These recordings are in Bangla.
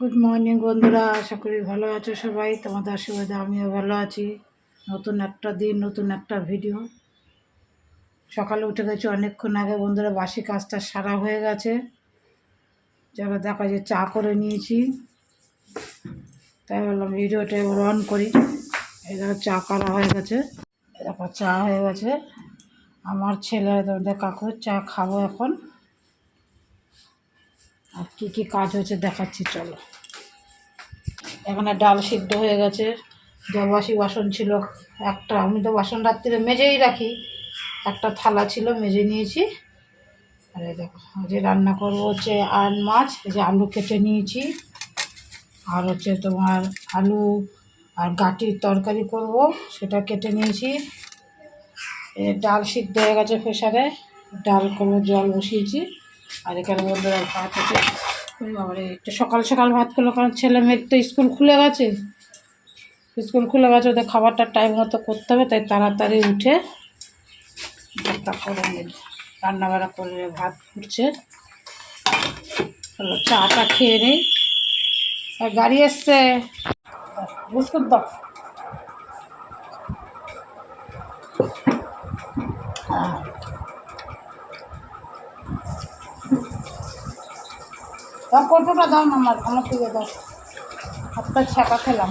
গুড মর্নিং বন্ধুরা। আশা করি ভালো আছো সবাই। তোমাদের আশীর্বাদে আমিও ভালো আছি। নতুন একটা দিন, নতুন একটা ভিডিও সকালে উঠে গেছি অনেকক্ষণ আগে। বন্ধুরা, বাসি কাজটা সারা হয়ে গেছে। যারা দেখা যায় চা করে নিয়েছি। তাই বললাম ভিডিওটা এবার অন করি। দেখো, চা করা হয়ে গেছে। দেখো, চা হয়ে গেছে। আমার ছেলে, তোমাদের কাকুর চা খাব এখন। আর কী কী কাজ হয়েছে দেখাচ্ছি, চলো। এখানে ডাল সিদ্ধ হয়ে গেছে জবাসি বাসন ছিল একটা। আমি তো বাসন রাত্রিরে মেজেই রাখি, একটা থালা ছিল, মেজে নিয়েছি। আর এই দেখো যে রান্না করব হচ্ছে আন মাছ, এই যে আলু কেটে নিয়েছি। আর হচ্ছে তোমার আলু আর গাটির তরকারি করব, সেটা কেটে নিয়েছি। ডাল সিদ্ধ হয়ে গেছে প্রেশারে ডাল করব, জল বসিয়েছি। আর এখানে বন্ধুরা ভাত ওরে বাবারে একটু সকাল সকাল ভাত করল, কারণ ছেলে মেয়ের তো স্কুল খুলে গেছে। স্কুল খুলে গেছে, ওদের খাবারটা টাইম মতো করতে হবে, তাই তাড়াতাড়ি উঠে ভাতটা করে নিল। রান্নাবাড়া করে ভাত ফুটছে চলো, চাটা খেয়ে নেই। আর গাড়ি এসছে। বিস্কুট দাও। দাও কৌটোটা দাও না আমার আমার থেকে দাও। হাতটা ছাকা খেলাম।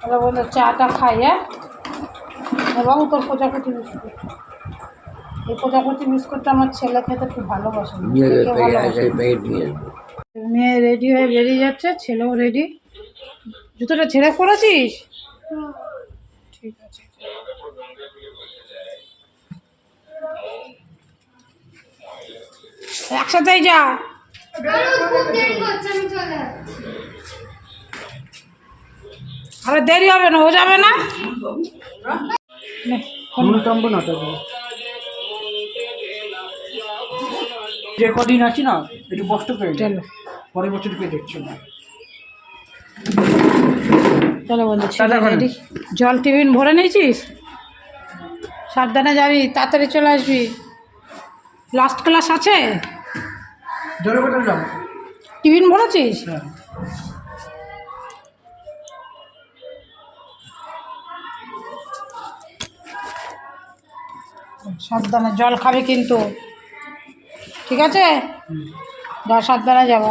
তাহলে বলল চাটা খাই হ্যাঁ? এবং তোর প্রজাপতি বিস্কুট। এই প্রজাপতি বিস্কুটটা আমার ছেলে খেতে খুব ভালোবাসে। মেয়ে রেডি হয়ে বেরিয়ে যাচ্ছে ছেলেও রেডি জুতোটা ছেড়ে পড়েছিস ঠিক আছে। একসাথেই যা। আরে দেরি হবে না ও যাবে না? যে কদিন আছি না একটু কষ্ট পেয়ে। পরের বছর পেয়ে দেখছি না। চলো বন্ধু জল টিফিন ভরে নিয়েছিস? সাবধানে যাবি তাড়াতাড়ি চলে আসবি। লাস্ট ক্লাস আছে? টিফিন ভরেছিস হ্যাঁ। সাবধানে জল খাবে কিন্তু। ঠিক আছে? যা সাবধানে যাব।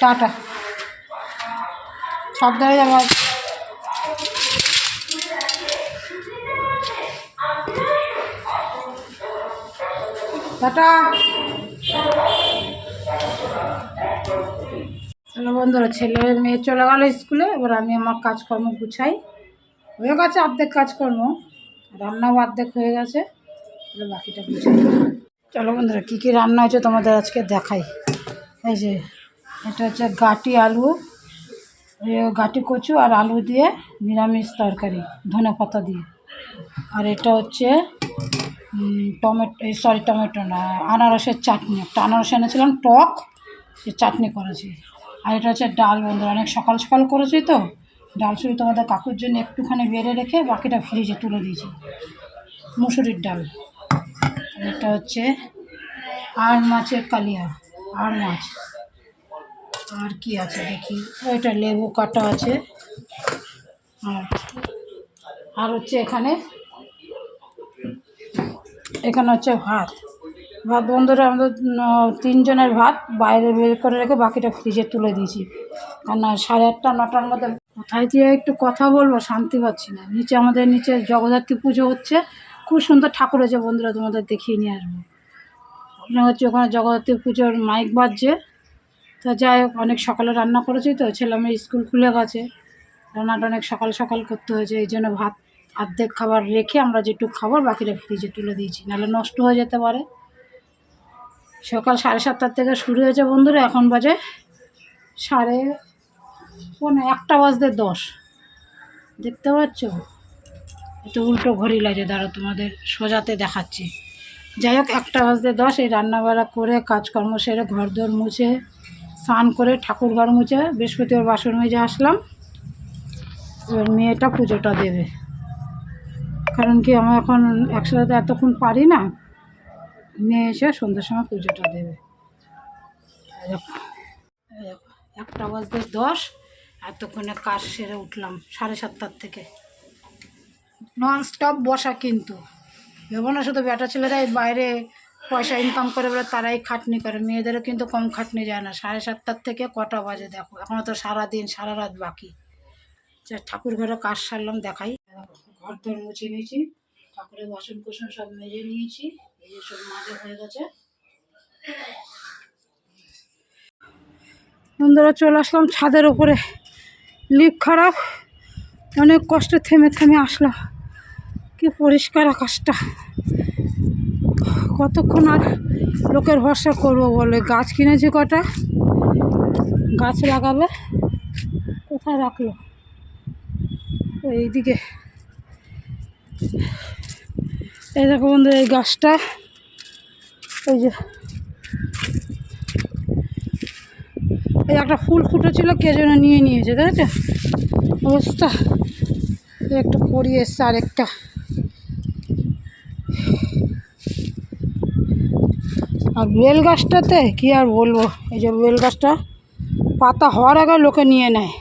টাটা। সাবধানে যাব। টাটা। হ্যালো বন্ধুরা ছেলে মেয়ে চলে গেল স্কুলে, এবার আমি আমার কাজকর্ম গুছাই। হয়ে গেছে অর্ধেক কাজকর্ম, রান্নাও অর্ধেক হয়ে গেছে, এবার বাকিটা গুছাই। চলো বন্ধুরা, কী কী রান্না হয়েছে তোমাদের আজকে দেখাই। এই যে, এটা হচ্ছে গাটি আলু গাটি কচু আর আলু দিয়ে নিরামিষ তরকারি, ধনে পাতা দিয়ে। আর এটা হচ্ছে টমেটো সরি টমেটো না, আনারসের চাটনি। একটা আনারস এনেছিলাম, টক সে চাটনি করেছি। আর এটা হচ্ছে ডাল বন্ধুরা, অনেক সকাল সকাল করেছি তো। ডাল শুধু তোমাদের কাকুর জন্য একটুখানি বেড়ে রেখে বাকিটা ফ্রিজে তুলে দিয়েছি, মুসুরির ডাল। এটা হচ্ছে আর মাছের কালিয়া, আর মাছ। আর কি আছে দেখি? ওইটা লেবু কাটা আছে। আর আর হচ্ছে এখানে এখানে হচ্ছে ভাত। ভাত, বন্ধুরা, আমাদের তিনজনের ভাত বাইরে বের করে রেখে বাকিটা ফ্রিজে তুলে দিয়েছি। আর না, সাড়ে আটটা, নটার মধ্যে কোথায় দিয়ে একটু কথা বলব, শান্তি পাচ্ছি না। নিচে আমাদের নিচে জগদ্ধাত্রী পুজো হচ্ছে। খুব সুন্দর ঠাকুর হয়েছে বন্ধুরা, তোমাদের দেখিয়ে নিয়ে আসব। ওখানে হচ্ছে ওখানে জগদ্ধাত্রী পুজোর মাইক বাজছে। তা যাই হোক, অনেক সকালে রান্না করেছি তো, ছেলে মেয়ে স্কুল খুলে গেছে। রান্নাটা অনেক সকাল সকাল করতে হয়েছে, এই জন্য ভাত, অর্ধেক খাবার রেখে আমরা যেটুকু খাবার বাকিটা ফ্রিজে তুলে দিয়েছি। নাহলে নষ্ট হয়ে যেতে পারে। সকাল সাড়ে সাতটার থেকে শুরু হয়েছে বন্ধুরা, এখন বাজে সাড়ে পৌনে একটা বাজতে দশ। দেখতে পাচ্ছ? একটু উল্টো ঘড়ি লাগে দাঁড়ো তোমাদের সোজাতে দেখাচ্ছি। যাই হোক, একটা বাজতে দশ, এই রান্নাবাড়া করে, কাজকর্ম সেরে ঘর দোর মুছে, স্নান করে, ঠাকুর ঘর মুছে, বৃহস্পতিবার বাসন মেজে আসলাম। এবার মেয়েটা পুজোটা দেবে। কারণ কি আমার এখন একসাথে এতক্ষণ পারি না। মেয়ে এসে সন্ধ্যার সময় পুজোটা দেবে। একটা বাজতে দশ, এতক্ষণে কাজ সেরে উঠলাম সাড়ে সাতটার থেকে। নন স্টপ বসা কিন্তু। ভেবো না, শুধু বেটা ছেলেরাই বাইরে পয়সা ইনকাম করে বলে তারাই খাটনি করে। মেয়েদেরও কিন্তু কম খাটনি যায় না। সাড়ে সাতটার থেকে কটা বাজে দেখো। এখনও তো সারা দিন সারা রাত বাকি। ঠাকুর ঘরে কাজ সারলাম, দেখাই। ঘর তোর মুছে নিয়েছি। ঠাকুরের বাসন কুসন সব মেজে নিয়েছি। বন্ধুরা, চলে আসলাম ছাদের উপরে। লিফট খারাপ। অনেক কষ্টে থেমে থেমে আসলাম। কি পরিষ্কার আকাশটা। কতক্ষণ আর লোকের ভরসা করব বলে? গাছ কিনেছি কটা? গাছ লাগাবে কোথায় রাখল? এইদিকে। এই দেখো বন্ধু এই গাছটা। এই যে। এই একটা ফুল ফুটেছিল, কে যেন নিয়ে নিয়েছে তো? অবস্থা। একটা পড়ি এসছে আরেকটা। আর বেল গাছটাতে কী আর বলব? এই যে বেল গাছটা, পাতা হওয়ার আগে লোকে নিয়ে নেয়।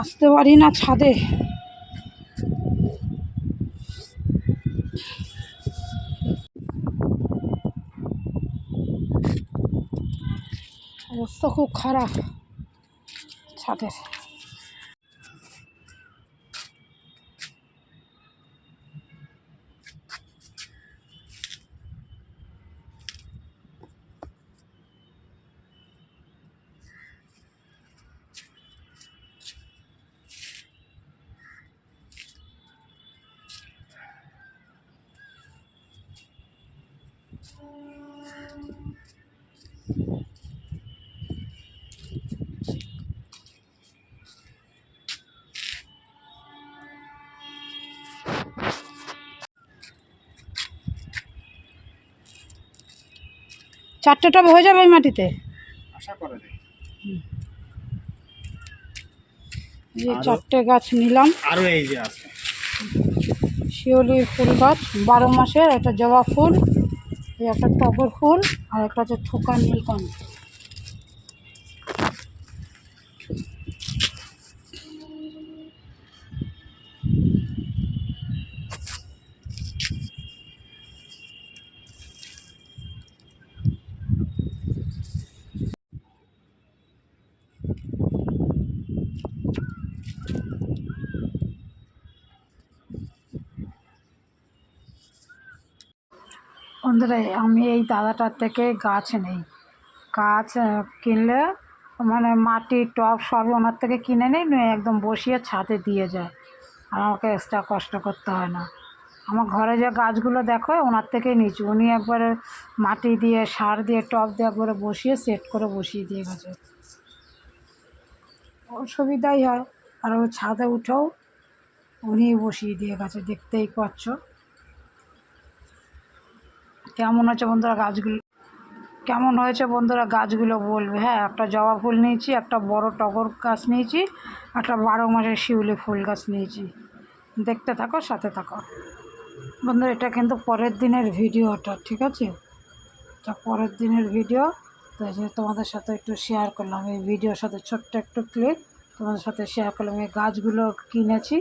আসতে পারি না ছাদে। অবস্থা খুব খারাপ ছাদের চারটে টবে হয়ে যাবে ওই মাটিতে? আশা করা যায়। যে চারটে গাছ নিলাম। আরও এই যে আছে। শিওলি ফুল গাছ বারো মাসের একটা জবা ফুল এই একটা টগর ফুল আর একটা হচ্ছে থোকা নীলকণ্ঠ। বন্ধুরা, আমি এই দাদাটার থেকে গাছ নেই। গাছ কিনলে মানে মাটি টব সবই ওনার থেকে কিনে নিই, নিয়ে একদম বসিয়ে ছাদে দিয়ে যায়। আর আমাকে এক্সট্রা কষ্ট করতে হয় না। আমার ঘরে যে গাছগুলো দেখো, ওনার থেকেই নিয়েছি। উনি একবারে মাটি দিয়ে, সার দিয়ে, টব দিয়ে একবারে বসিয়ে সেট করে বসিয়ে দিয়ে গেছে। অসুবিধাই হয়। আর ও ছাদে উঠেও উনি বসিয়ে দিয়ে গেছে, দেখতেই পাচ্ছ। কেমন হয়েছে বন্ধুরা গাছগুলো? কেমন হয়েছে বন্ধুরা গাছগুলো বলবে? হ্যাঁ একটা জবা ফুল নিয়েছি, একটা বড় টগর গাছ নিয়েছি, একটা বারো মাসের শিউলি ফুল গাছ নিয়েছি। দেখতে থাকো, সাথে থাকো। বন্ধুরা, এটা কিন্তু পরের দিনের ভিডিওটা, ঠিক আছে? তা পরের দিনের ভিডিও, তো এই যে তোমাদের সাথে একটু শেয়ার করলাম। এই ভিডিওর সাথে ছোট্ট একটু ক্লিপ তোমাদের সাথে শেয়ার করলাম। এই গাছগুলো কিনেছি,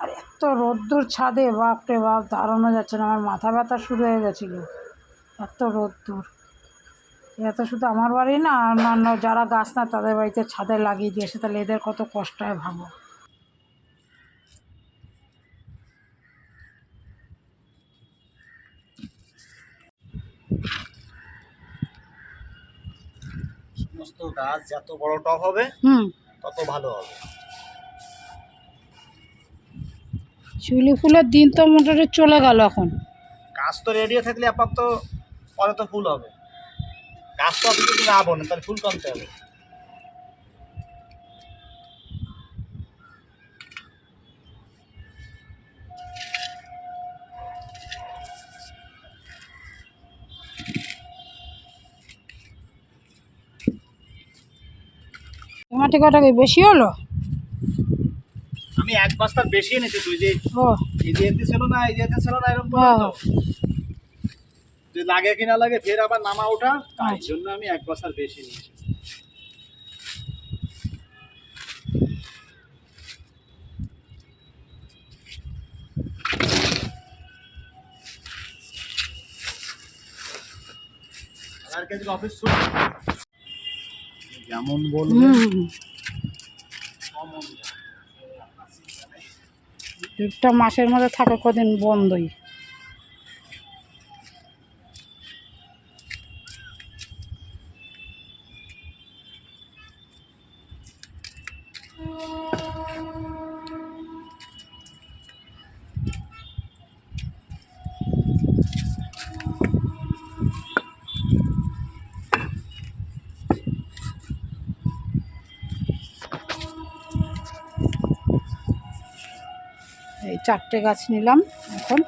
আর এত রোদ্দুর ছাদে, বাপরে বাপ দাঁড়ানো যাচ্ছে না? আমার মাথা ব্যথা শুরু হয়ে গেছিল। এত রোদ্দুর এত শুধু আমার বাড়ি না অন্যান্য যারা গাছ না তাদের বাড়িতে ছাদে লাগিয়ে দিয়েছে। তাহলে এদের কত কষ্ট হয় ভাবো। সমস্ত গাছ যত বড় টপ হবে হুম। তত ভালো হবে। শিউলি ফুলের দিন তো মোটামুটি চলে গেল এখন। গাছ তো রেডিও থাকলে আপাতত পরে তো ফুল হবে। গাছ তো আপনি যদি না বোনেন তাহলে ফুল কমতে হবে। মাটি কাটা কি বেশি হলো? আমি এক বস্তার বেশি এনেছি তুই যে ও। এই যে ছিল না এই যে ছিল না এরকম যে লাগে কিনা লাগে ফের আবার নামা ওঠা তাই আচ্ছা। জন্য আমি এক বছর বেশি নিয়েছি। যেমন লিফটটা মাসের মধ্যে থাকে কদিন বন্ধই। চারটে গাছ নিলাম এখন।